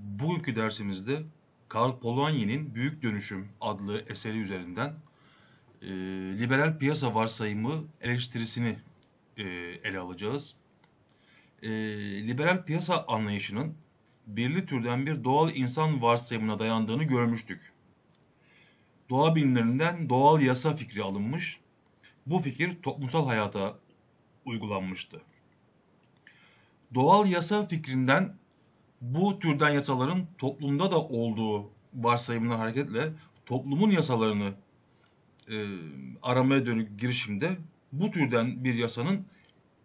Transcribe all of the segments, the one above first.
Bugünkü dersimizde Karl Polanyi'nin Büyük Dönüşüm adlı eseri üzerinden e, liberal piyasa varsayımı eleştirisini e, ele alacağız. E, liberal piyasa anlayışının belirli türden bir doğal insan varsayımına dayandığını görmüştük. Doğa bilimlerinden doğal yasa fikri alınmış, bu fikir toplumsal hayata uygulanmıştı. Doğal yasa fikrinden bu türden yasaların toplumda da olduğu varsayımına hareketle toplumun yasalarını e, aramaya dönük girişimde bu türden bir yasanın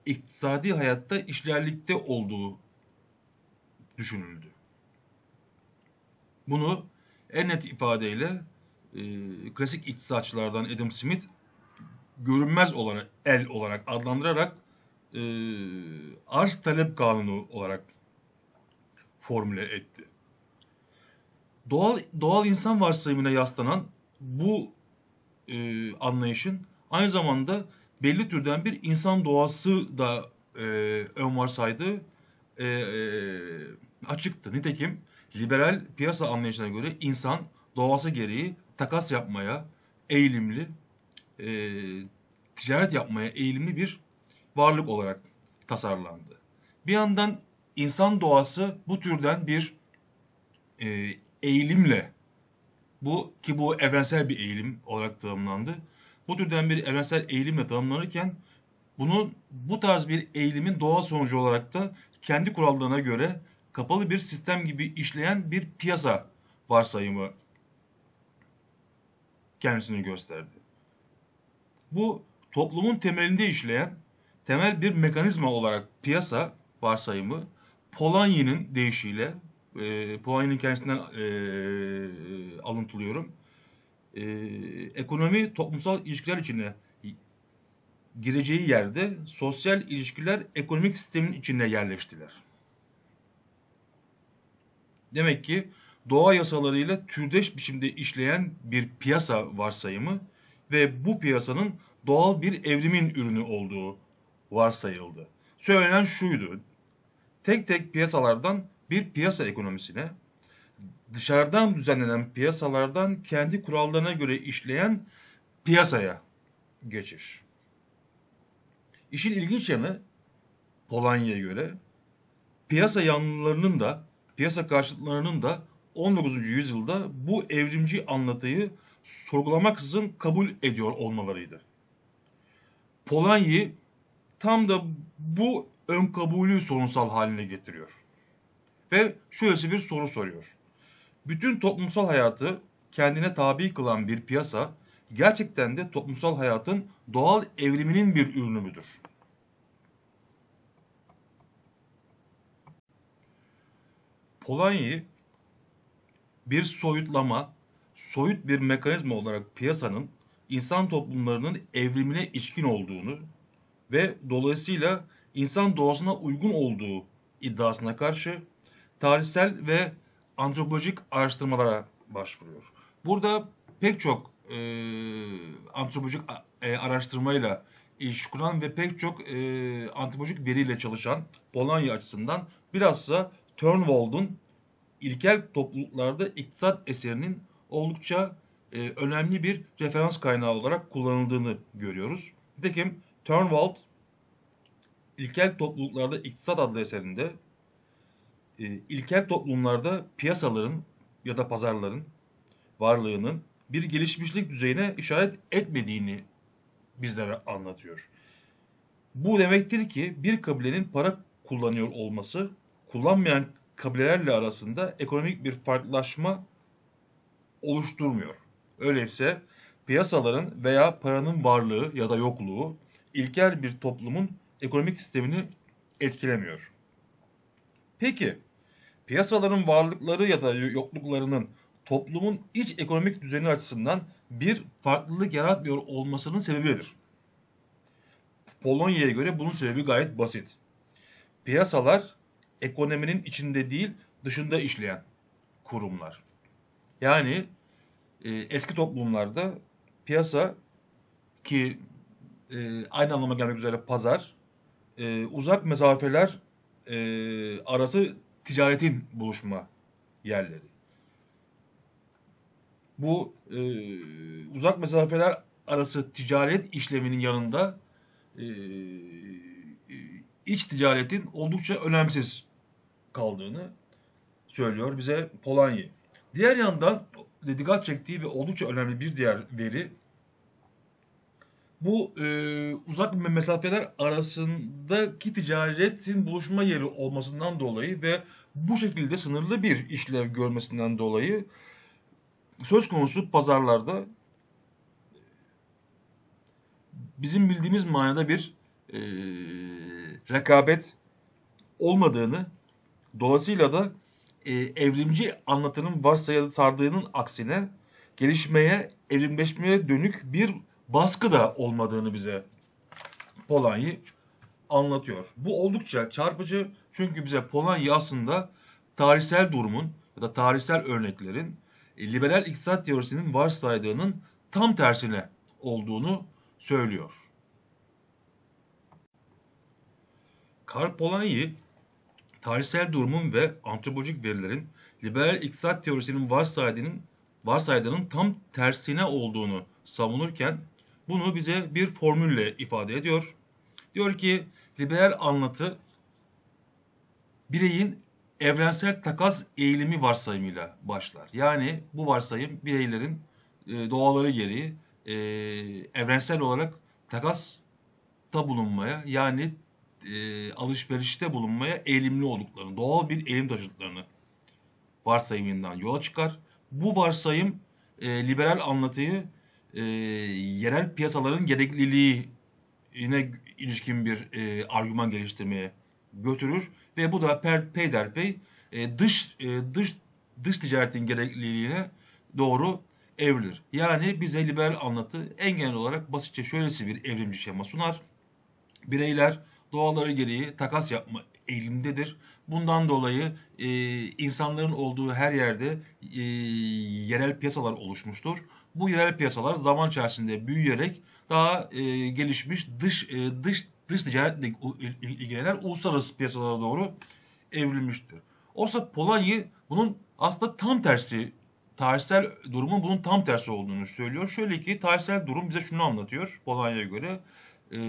iktisadi hayatta işlerlikte olduğu düşünüldü. Bunu en net ifadeyle e, klasik iktisatçılardan Adam Smith görünmez olarak el olarak adlandırarak e, arz talep kanunu olarak formüle etti. Doğal doğal insan varsayımına yaslanan bu e, anlayışın aynı zamanda belli türden bir insan doğası da e, ön varsaydığı e, e, açıktı. Nitekim liberal piyasa anlayışına göre insan doğası gereği takas yapmaya eğilimli, e, ticaret yapmaya eğilimli bir varlık olarak tasarlandı. Bir yandan insan doğası bu türden bir e, eğilimle bu ki bu evrensel bir eğilim olarak tanımlandı. Bu türden bir evrensel eğilimle tanımlanırken bunun bu tarz bir eğilimin doğal sonucu olarak da kendi kurallarına göre kapalı bir sistem gibi işleyen bir piyasa varsayımı kendisini gösterdi. Bu toplumun temelinde işleyen temel bir mekanizma olarak piyasa varsayımı Polanyi'nin deyişiyle, e, Polanyi'nin kendisinden e, alıntılıyorum, e, ekonomi toplumsal ilişkiler içine gireceği yerde sosyal ilişkiler ekonomik sistemin içine yerleştiler. Demek ki doğa yasalarıyla türdeş biçimde işleyen bir piyasa varsayımı ve bu piyasanın doğal bir evrimin ürünü olduğu varsayıldı. Söylenen şuydu. Tek tek piyasalardan bir piyasa ekonomisine, dışarıdan düzenlenen piyasalardan kendi kurallarına göre işleyen piyasaya geçiş. İşin ilginç yanı Polonya'ya göre piyasa yanlılarının da piyasa karşıtlarının da 19. yüzyılda bu evrimci anlatıyı sorgulamaksızın kabul ediyor olmalarıydı. Polanyi tam da bu ön kabulü sorunsal haline getiriyor. Ve şöylesi bir soru soruyor. Bütün toplumsal hayatı kendine tabi kılan bir piyasa gerçekten de toplumsal hayatın doğal evriminin bir ürünü müdür? Polanyi bir soyutlama, soyut bir mekanizma olarak piyasanın insan toplumlarının evrimine içkin olduğunu ve dolayısıyla insan doğasına uygun olduğu iddiasına karşı tarihsel ve antropolojik araştırmalara başvuruyor. Burada pek çok e, antropolojik e, araştırmayla iş kuran ve pek çok e, antropolojik veriyle çalışan Polonya açısından bilhassa Turnwald'un ilkel topluluklarda iktisat eserinin oldukça e, önemli bir referans kaynağı olarak kullanıldığını görüyoruz. Nitekim Turnwald İlkel Topluluklarda İktisat adlı eserinde e, ilkel toplumlarda piyasaların ya da pazarların varlığının bir gelişmişlik düzeyine işaret etmediğini bizlere anlatıyor. Bu demektir ki bir kabilenin para kullanıyor olması kullanmayan kabilelerle arasında ekonomik bir farklılaşma oluşturmuyor. Öyleyse piyasaların veya paranın varlığı ya da yokluğu ilkel bir toplumun ekonomik sistemini etkilemiyor. Peki piyasaların varlıkları ya da yokluklarının toplumun iç ekonomik düzeni açısından bir farklılık yaratmıyor olmasının sebebi nedir? Polonya'ya göre bunun sebebi gayet basit. Piyasalar ekonominin içinde değil dışında işleyen kurumlar. Yani e, eski toplumlarda piyasa ki e, aynı anlama gelmek üzere pazar e, uzak mesafeler e, arası ticaretin buluşma yerleri. Bu e, uzak mesafeler arası ticaret işleminin yanında e, iç ticaretin oldukça önemsiz kaldığını söylüyor bize Polanyi. Diğer yandan dikkat çektiği ve oldukça önemli bir diğer veri bu e, uzak mesafeler arasındaki ticaretin buluşma yeri olmasından dolayı ve bu şekilde sınırlı bir işlev görmesinden dolayı söz konusu pazarlarda bizim bildiğimiz manada bir e, rekabet olmadığını dolayısıyla da e, evrimci anlatının varsayılı sardığının aksine gelişmeye, evrimleşmeye dönük bir baskı da olmadığını bize Polanyi anlatıyor. Bu oldukça çarpıcı çünkü bize Polanyi aslında tarihsel durumun ya da tarihsel örneklerin e, liberal iktisat teorisinin varsaydığının tam tersine olduğunu söylüyor. Karl Polanyi tarihsel durumun ve antropolojik verilerin liberal iktisat teorisinin varsaydığının varsaydığının tam tersine olduğunu savunurken bunu bize bir formülle ifade ediyor. Diyor ki liberal anlatı bireyin evrensel takas eğilimi varsayımıyla başlar. Yani bu varsayım bireylerin e, doğaları gereği e, evrensel olarak takasta bulunmaya yani e, alışverişte bulunmaya eğilimli olduklarını, doğal bir eğilim taşıdıklarını varsayımından yola çıkar. Bu varsayım liberal anlatıyı e, yerel piyasaların gerekliliğine ilişkin bir e, argüman geliştirmeye götürür ve bu da per, peyderpey e, dış e, dış dış ticaretin gerekliliğine doğru evrilir. Yani bize liberal anlatı en genel olarak basitçe şöylesi bir evrimci şema sunar. Bireyler doğaları gereği takas yapma eğilimdedir. Bundan dolayı e, insanların olduğu her yerde e, yerel piyasalar oluşmuştur. Bu yerel piyasalar zaman içerisinde büyüyerek daha e, gelişmiş dış e, dış dış ticaretle ilgilenen uluslararası piyasalara doğru evrilmiştir. Oysa Polanyi bunun aslında tam tersi tarihsel durumun bunun tam tersi olduğunu söylüyor. Şöyle ki tarihsel durum bize şunu anlatıyor Polanya'ya göre. Ee,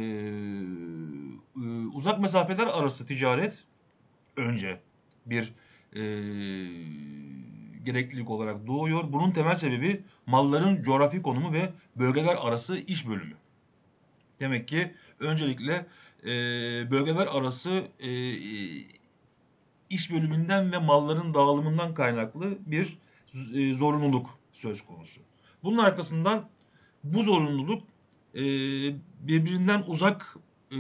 uzak mesafeler arası ticaret önce bir e, gereklilik olarak doğuyor. Bunun temel sebebi malların coğrafi konumu ve bölgeler arası iş bölümü. Demek ki öncelikle e, bölgeler arası e, iş bölümünden ve malların dağılımından kaynaklı bir e, zorunluluk söz konusu. Bunun arkasından bu zorunluluk e, birbirinden uzak e,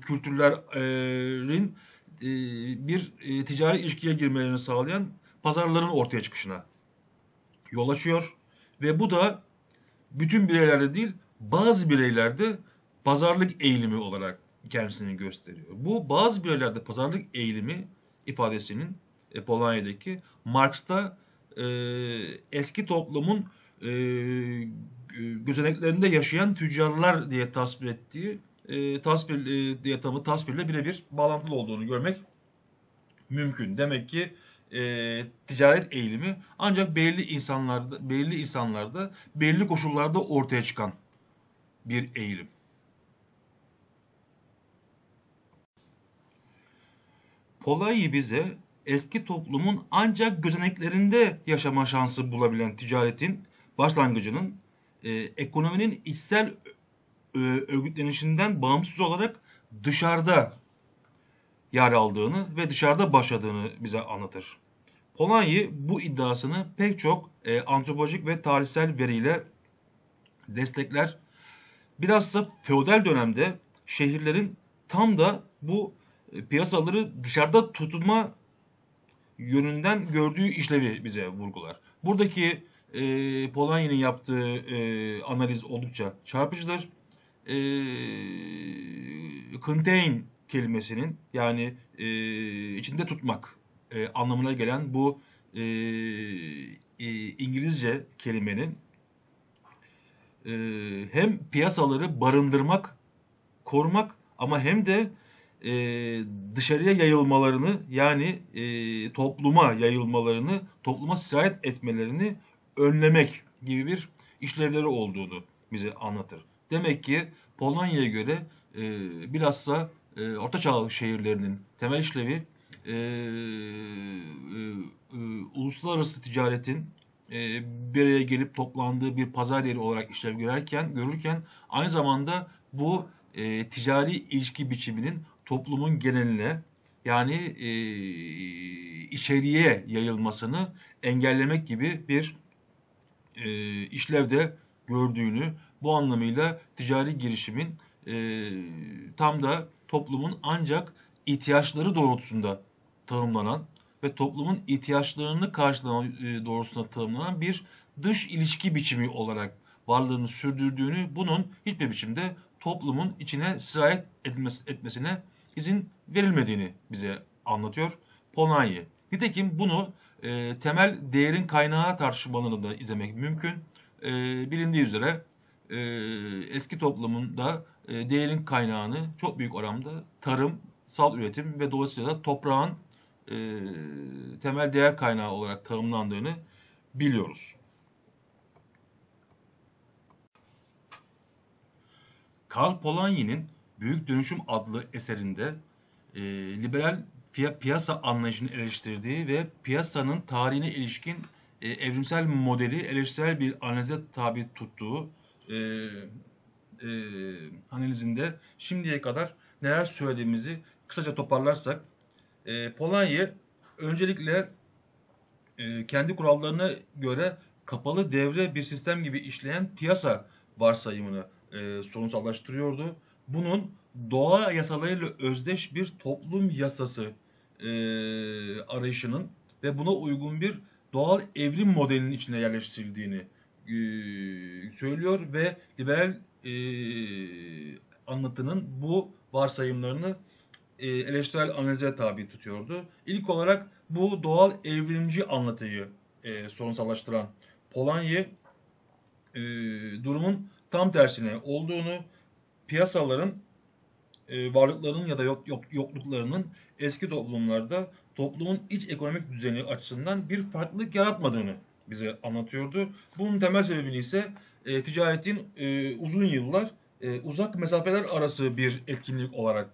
kültürlerin e, bir e, ticari ilişkiye girmelerini sağlayan pazarların ortaya çıkışına yol açıyor. Ve bu da bütün bireylerde değil bazı bireylerde pazarlık eğilimi olarak kendisini gösteriyor. Bu bazı bireylerde pazarlık eğilimi ifadesinin e, Polonya'daki Marx'ta e, eski toplumun e, gözeneklerinde yaşayan tüccarlar diye tasvir ettiği e, tasvir e, diye tanımı tasvirle birebir bağlantılı olduğunu görmek mümkün. Demek ki e, ticaret eğilimi ancak belirli insanlarda belirli insanlarda belirli koşullarda ortaya çıkan bir eğilim. Polayı bize eski toplumun ancak gözeneklerinde yaşama şansı bulabilen ticaretin başlangıcının e, ekonominin içsel e, örgütlenişinden bağımsız olarak dışarıda yer aldığını ve dışarıda başladığını bize anlatır. Polanyi bu iddiasını pek çok e, antropolojik ve tarihsel veriyle destekler. Bilhassa feodal dönemde şehirlerin tam da bu e, piyasaları dışarıda tutma yönünden gördüğü işlevi bize vurgular. Buradaki e, Polanyi'nin yaptığı e, analiz oldukça çarpıcıdır. E, contain kelimesinin yani e, içinde tutmak e, anlamına gelen bu e, e, İngilizce kelimenin e, hem piyasaları barındırmak, korumak ama hem de e, dışarıya yayılmalarını yani e, topluma yayılmalarını, topluma sirayet etmelerini önlemek gibi bir işlevleri olduğunu bize anlatır. Demek ki Polonya'ya göre e, bilhassa e, Orta Çağ şehirlerinin temel işlevi e, e, e, uluslararası ticaretin e, bir araya gelip toplandığı bir pazar yeri olarak işlev görürken, görürken aynı zamanda bu e, ticari ilişki biçiminin toplumun geneline yani e, içeriye yayılmasını engellemek gibi bir e, işlevde gördüğünü bu anlamıyla ticari girişimin e, tam da toplumun ancak ihtiyaçları doğrultusunda tanımlanan ve toplumun ihtiyaçlarını karşılaman e, doğrultusunda tanımlanan bir dış ilişki biçimi olarak varlığını sürdürdüğünü, bunun hiçbir biçimde toplumun içine sirayet etmesi, etmesine izin verilmediğini bize anlatıyor Polanyi. Nitekim bunu e, temel değerin kaynağı tartışmalarını da izlemek mümkün. E, bilindiği üzere e, eski toplumunda e, değerin kaynağını çok büyük oranda tarım, sal üretim ve dolayısıyla da toprağın e, temel değer kaynağı olarak tanımlandığını biliyoruz. Karl Polanyi'nin Büyük Dönüşüm adlı eserinde e, liberal piyasa anlayışını eleştirdiği ve piyasanın tarihine ilişkin e, evrimsel modeli eleştirel bir analize tabi tuttuğu e, e, analizinde şimdiye kadar neler söylediğimizi kısaca toparlarsak e, Polanyi öncelikle e, kendi kurallarına göre kapalı devre bir sistem gibi işleyen piyasa varsayımını e, sorunsallaştırıyordu. Bunun doğa yasalarıyla özdeş bir toplum yasası e, arayışının ve buna uygun bir doğal evrim modelinin içine yerleştirildiğini e, söylüyor ve liberal e, anlatının bu varsayımlarını eleştirel analize tabi tutuyordu. İlk olarak bu doğal evrimci anlatıyı e, sorunsallaştıran Polanyi e, durumun tam tersine olduğunu, piyasaların e, varlıklarının ya da yok, yok, yokluklarının eski toplumlarda toplumun iç ekonomik düzeni açısından bir farklılık yaratmadığını bize anlatıyordu. Bunun temel sebebini ise e, ticaretin e, uzun yıllar e, uzak mesafeler arası bir etkinlik olarak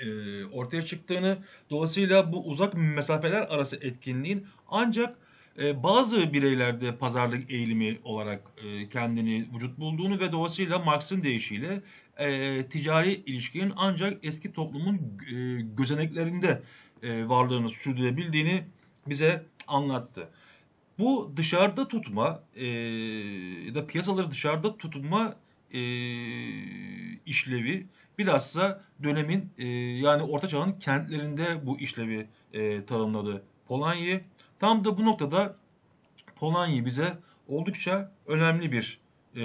e, ortaya çıktığını, dolayısıyla bu uzak mesafeler arası etkinliğin ancak e, bazı bireylerde pazarlık eğilimi olarak e, kendini vücut bulduğunu ve dolayısıyla Marx'ın deyişiyle e, ticari ilişkinin ancak eski toplumun gözeneklerinde varlığını sürdürebildiğini bize anlattı. Bu dışarıda tutma ya da piyasaları dışarıda tutma işlevi bilhassa dönemin e, yani Orta Çağ'ın kentlerinde bu işlevi e, tanımladı Polanyi. Tam da bu noktada Polanyi bize oldukça önemli bir e,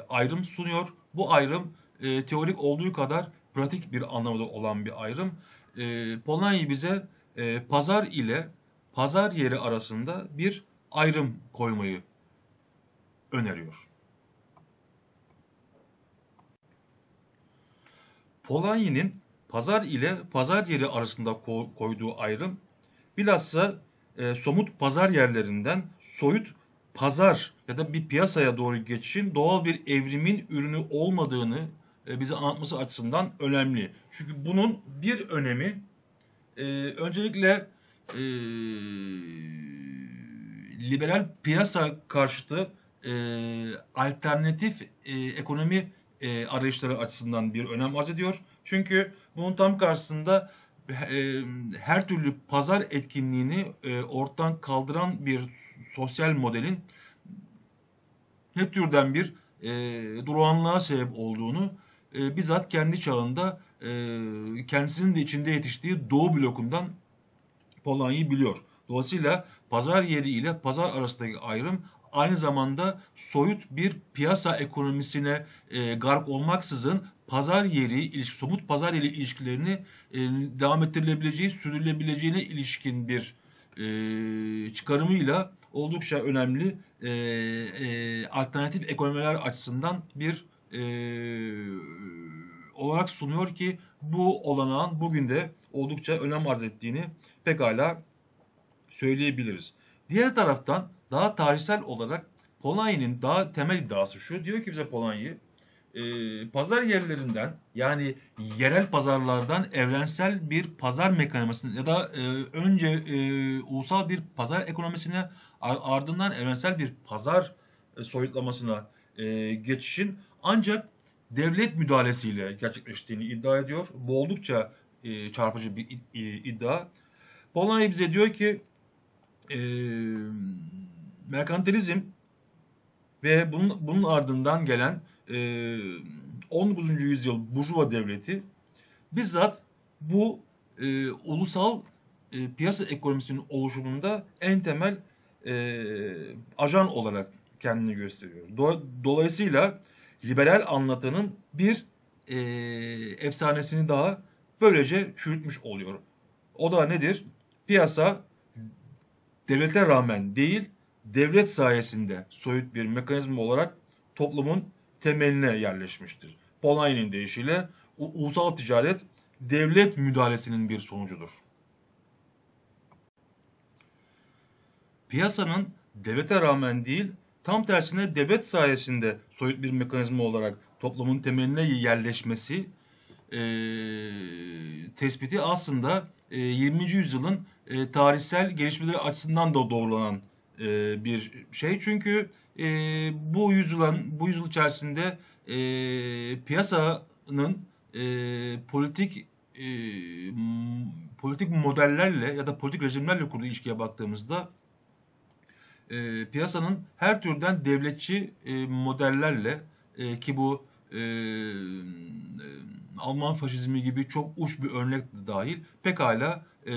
ayrım sunuyor. Bu ayrım e, teorik olduğu kadar pratik bir anlamda olan bir ayrım. E, Polanyi bize e, pazar ile pazar yeri arasında bir ayrım koymayı öneriyor. Polanyi'nin pazar ile pazar yeri arasında ko- koyduğu ayrım bilhassa e, somut pazar yerlerinden soyut pazar ya da bir piyasaya doğru geçişin doğal bir evrimin ürünü olmadığını e, bize anlatması açısından önemli. Çünkü bunun bir önemi e, öncelikle e, liberal piyasa karşıtı e, alternatif e, ekonomi e, arayışları açısından bir önem arz ediyor. Çünkü bunun tam karşısında e, her türlü pazar etkinliğini e, ortadan kaldıran bir sosyal modelin ne türden bir e, durağanlığa sebep olduğunu e, bizzat kendi çağında e, kendisinin de içinde yetiştiği Doğu blokundan Polonya'yı biliyor. Dolayısıyla pazar yeri ile pazar arasındaki ayrım aynı zamanda soyut bir piyasa ekonomisine e, gark olmaksızın pazar yeri, ilişki, somut pazar yeri ilişkilerini e, devam ettirilebileceği, sürdürülebileceğine ilişkin bir e, çıkarımıyla oldukça önemli e, e, alternatif ekonomiler açısından bir e, olarak sunuyor ki bu olanağın bugün de oldukça önem arz ettiğini pekala söyleyebiliriz. Diğer taraftan daha tarihsel olarak Polanyi'nin daha temel iddiası şu. Diyor ki bize Polanyi e, pazar yerlerinden yani yerel pazarlardan evrensel bir pazar mekanizmasına ya da e, önce e, ulusal bir pazar ekonomisine ar- ardından evrensel bir pazar e, soyutlamasına e, geçişin ancak devlet müdahalesiyle gerçekleştiğini iddia ediyor. Bu oldukça e, çarpıcı bir id- iddia. Polanyi bize diyor ki e, merkantilizm ve bunun, bunun ardından gelen e, 19. yüzyıl Burjuva devleti bizzat bu e, ulusal e, piyasa ekonomisinin oluşumunda en temel e, ajan olarak kendini gösteriyor. Do- dolayısıyla liberal anlatının bir e, efsanesini daha böylece çürütmüş oluyor. O da nedir? Piyasa devlete rağmen değil, devlet sayesinde soyut bir mekanizma olarak toplumun temeline yerleşmiştir. Polanyi'nin deyişiyle ulusal ticaret devlet müdahalesinin bir sonucudur. Piyasanın devlete rağmen değil, tam tersine devlet sayesinde soyut bir mekanizma olarak toplumun temeline yerleşmesi e, tespiti aslında e, 20. yüzyılın e, tarihsel gelişmeleri açısından da doğrulanan e, bir şey. Çünkü e, bu yüzyılın bu yüzyıl içerisinde e, piyasanın e, politik e, politik modellerle ya da politik rejimlerle kurduğu ilişkiye baktığımızda e, piyasanın her türden devletçi e, modellerle e, ki bu e, e, Alman faşizmi gibi çok uç bir örnek dahil pekala e,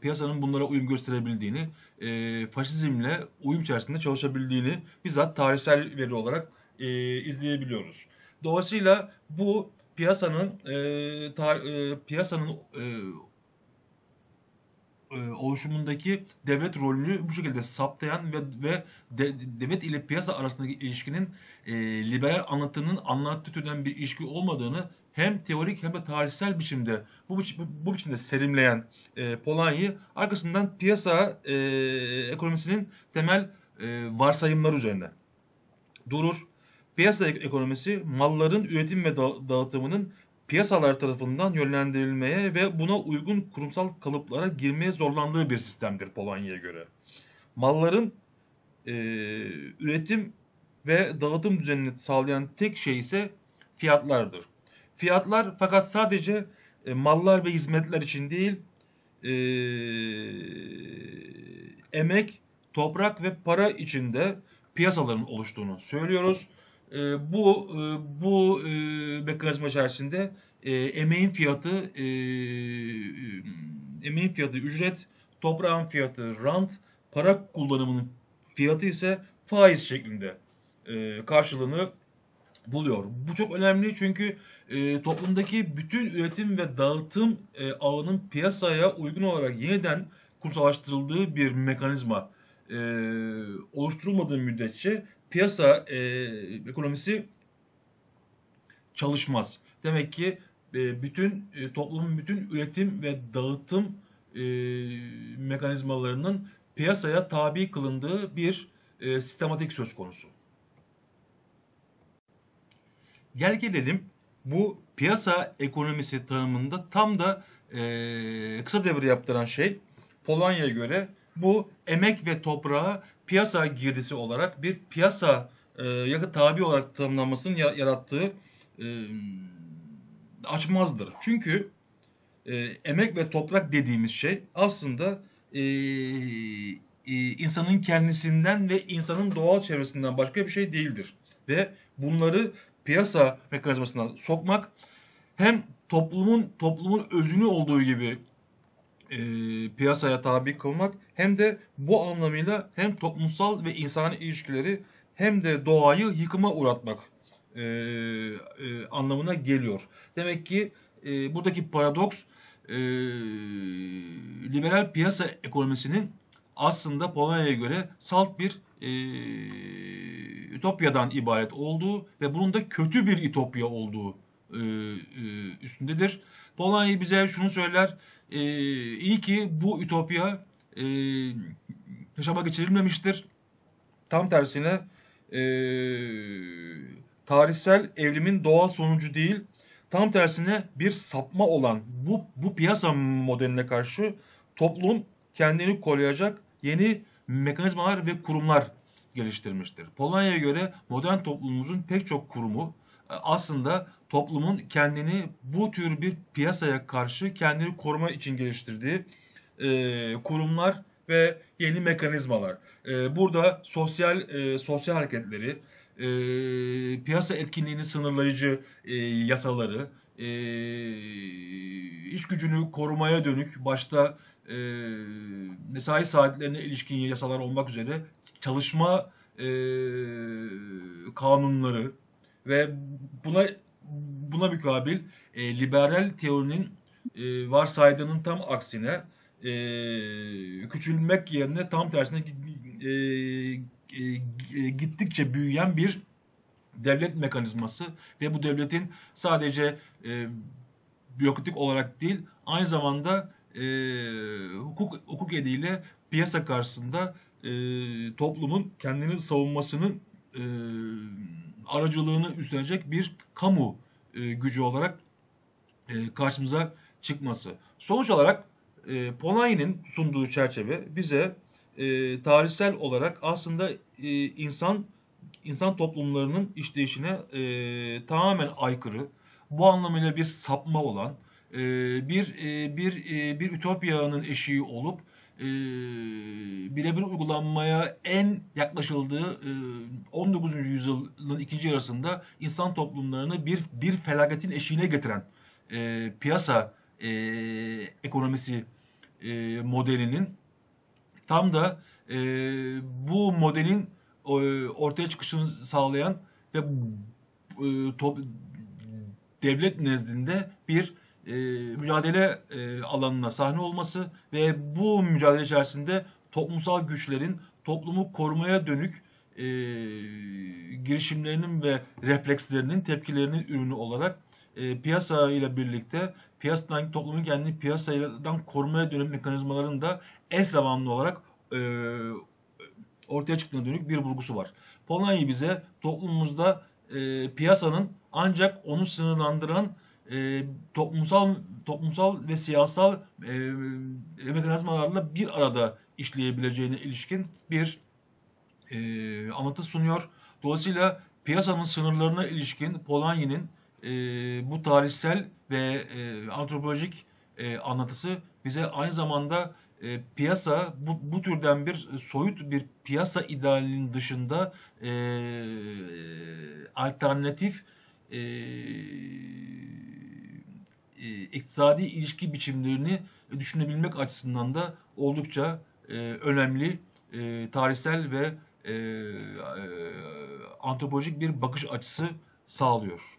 piyasanın bunlara uyum gösterebildiğini, e, faşizmle uyum içerisinde çalışabildiğini bizzat tarihsel veri olarak e, izleyebiliyoruz. Dolayısıyla bu piyasanın e, tar- e, piyasanın e, e, oluşumundaki devlet rolünü bu şekilde saptayan ve, ve de- devlet ile piyasa arasındaki ilişkinin e, liberal anlatının anlattığı türden bir ilişki olmadığını hem teorik hem de tarihsel biçimde bu, biç- bu, biçimde serimleyen e, Polanyi arkasından piyasa e, ekonomisinin temel e, varsayımları üzerine durur. Piyasa ek- ekonomisi malların üretim ve da- dağıtımının piyasalar tarafından yönlendirilmeye ve buna uygun kurumsal kalıplara girmeye zorlandığı bir sistemdir Polonya'ya göre. Malların e, üretim ve dağıtım düzenini sağlayan tek şey ise fiyatlardır. Fiyatlar fakat sadece e, mallar ve hizmetler için değil, e, emek, toprak ve para içinde piyasaların oluştuğunu söylüyoruz. E, bu e, bu e, mekanizma içerisinde e, emeğin fiyatı e, emeğin fiyatı ücret, toprağın fiyatı rant, para kullanımının fiyatı ise faiz şeklinde e, karşılığını buluyor. Bu çok önemli çünkü e, toplumdaki bütün üretim ve dağıtım e, ağının piyasaya uygun olarak yeniden kurumsallaştırıldığı bir mekanizma e, oluşturulmadığı müddetçe piyasa e, ekonomisi çalışmaz. Demek ki e, bütün e, toplumun bütün üretim ve dağıtım e, mekanizmalarının piyasaya tabi kılındığı bir e, sistematik söz konusu. Gel gelelim bu piyasa ekonomisi tanımında tam da e, kısa devre yaptıran şey Polonya'ya göre bu emek ve toprağa piyasa girdisi olarak bir piyasa e, yakıt tabi olarak tanımlanmasının ya- yarattığı e, açmazdır. Çünkü e, emek ve toprak dediğimiz şey aslında e, e, insanın kendisinden ve insanın doğal çevresinden başka bir şey değildir. Ve bunları piyasa mekanizmasına sokmak hem toplumun toplumun özünü olduğu gibi e, piyasaya tabi kılmak hem de bu anlamıyla hem toplumsal ve insani ilişkileri hem de doğayı yıkıma uğratmak e, e, anlamına geliyor. Demek ki e, buradaki paradoks e, liberal piyasa ekonomisinin aslında Polonya'ya göre salt bir e, ütopyadan ibaret olduğu ve bunun da kötü bir ütopya olduğu e, e, üstündedir. Polanyi bize şunu söyler. E, iyi ki bu ütopya e, yaşama geçirilmemiştir. Tam tersine e, tarihsel evrimin doğal sonucu değil, tam tersine bir sapma olan bu, bu piyasa modeline karşı toplum kendini koruyacak yeni mekanizmalar ve kurumlar geliştirmiştir. Polonya'ya göre modern toplumumuzun pek çok kurumu e, aslında toplumun kendini bu tür bir piyasaya karşı kendini koruma için geliştirdiği e, kurumlar ve yeni mekanizmalar. E, burada sosyal e, sosyal hareketleri, e, piyasa etkinliğini sınırlayıcı e, yasaları, e, iş gücünü korumaya dönük başta e, mesai saatlerine ilişkin yasalar olmak üzere çalışma e, kanunları ve buna buna mukabil e, liberal teorinin e, varsaydığının tam aksine e, küçülmek yerine tam tersine e, e, gittikçe büyüyen bir devlet mekanizması ve bu devletin sadece e, bürokratik olarak değil aynı zamanda e, hukuk hukuk eliyle piyasa karşısında e, toplumun kendini savunmasının e, aracılığını üstlenecek bir kamu e, gücü olarak e, karşımıza çıkması. Sonuç olarak e, Polanyi'nin sunduğu çerçeve bize e, tarihsel olarak aslında e, insan insan toplumlarının işleyişine e, tamamen aykırı, bu anlamıyla bir sapma olan, e, bir e, bir e, bir ütopyanın eşiği olup e, birebir uygulanmaya en yaklaşıldığı e, 19. yüzyılın ikinci yarısında insan toplumlarını bir bir felaketin eşiğine getiren e, piyasa e, ekonomisi e, modelinin tam da e, bu modelin e, ortaya çıkışını sağlayan ve e, top, devlet nezdinde bir e, mücadele e, alanına sahne olması ve bu mücadele içerisinde toplumsal güçlerin toplumu korumaya dönük e, girişimlerinin ve reflekslerinin tepkilerinin ürünü olarak e, piyasa ile birlikte piyasadan toplumun kendini piyasadan korumaya dönük mekanizmaların da eş zamanlı olarak e, ortaya çıktığına dönük bir vurgusu var. Polanyi bize toplumumuzda e, piyasanın ancak onu sınırlandıran e, toplumsal toplumsal ve siyasal e, mekanizmalarla bir arada işleyebileceğine ilişkin bir e, anlatı sunuyor. Dolayısıyla piyasanın sınırlarına ilişkin Polanyi'nin e, bu tarihsel ve e, antropolojik e, anlatısı bize aynı zamanda e, piyasa bu, bu türden bir soyut bir piyasa idealinin dışında e, alternatif e, e, iktisadi ilişki biçimlerini düşünebilmek açısından da oldukça e, önemli e, tarihsel ve e, e, antropolojik bir bakış açısı sağlıyor.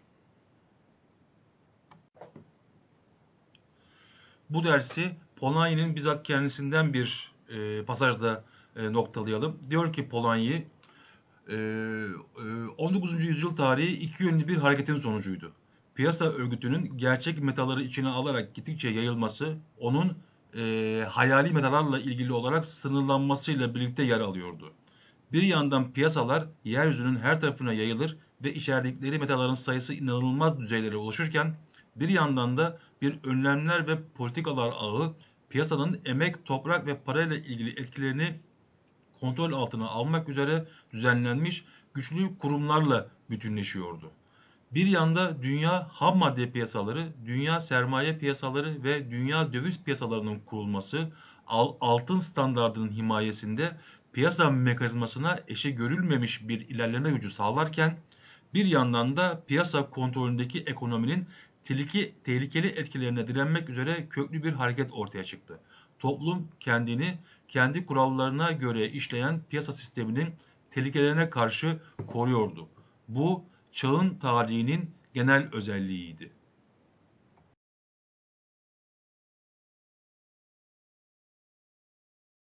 Bu dersi Polanyi'nin bizzat kendisinden bir e, pasajda e, noktalayalım. Diyor ki Polanyi, 19. E, yüzyıl tarihi iki yönlü bir hareketin sonucuydu. Piyasa örgütünün gerçek metaları içine alarak gittikçe yayılması, onun e, hayali metalarla ilgili olarak sınırlanmasıyla birlikte yer alıyordu. Bir yandan piyasalar yeryüzünün her tarafına yayılır ve içerdikleri metaların sayısı inanılmaz düzeylere ulaşırken, bir yandan da bir önlemler ve politikalar ağı piyasanın emek, toprak ve parayla ilgili etkilerini kontrol altına almak üzere düzenlenmiş güçlü kurumlarla bütünleşiyordu. Bir yanda dünya ham madde piyasaları, dünya sermaye piyasaları ve dünya döviz piyasalarının kurulması altın standardının himayesinde piyasa mekanizmasına eşe görülmemiş bir ilerleme gücü sağlarken bir yandan da piyasa kontrolündeki ekonominin tehlike, tehlikeli etkilerine direnmek üzere köklü bir hareket ortaya çıktı. Toplum kendini kendi kurallarına göre işleyen piyasa sisteminin tehlikelerine karşı koruyordu. Bu çağın tarihinin genel özelliğiydi.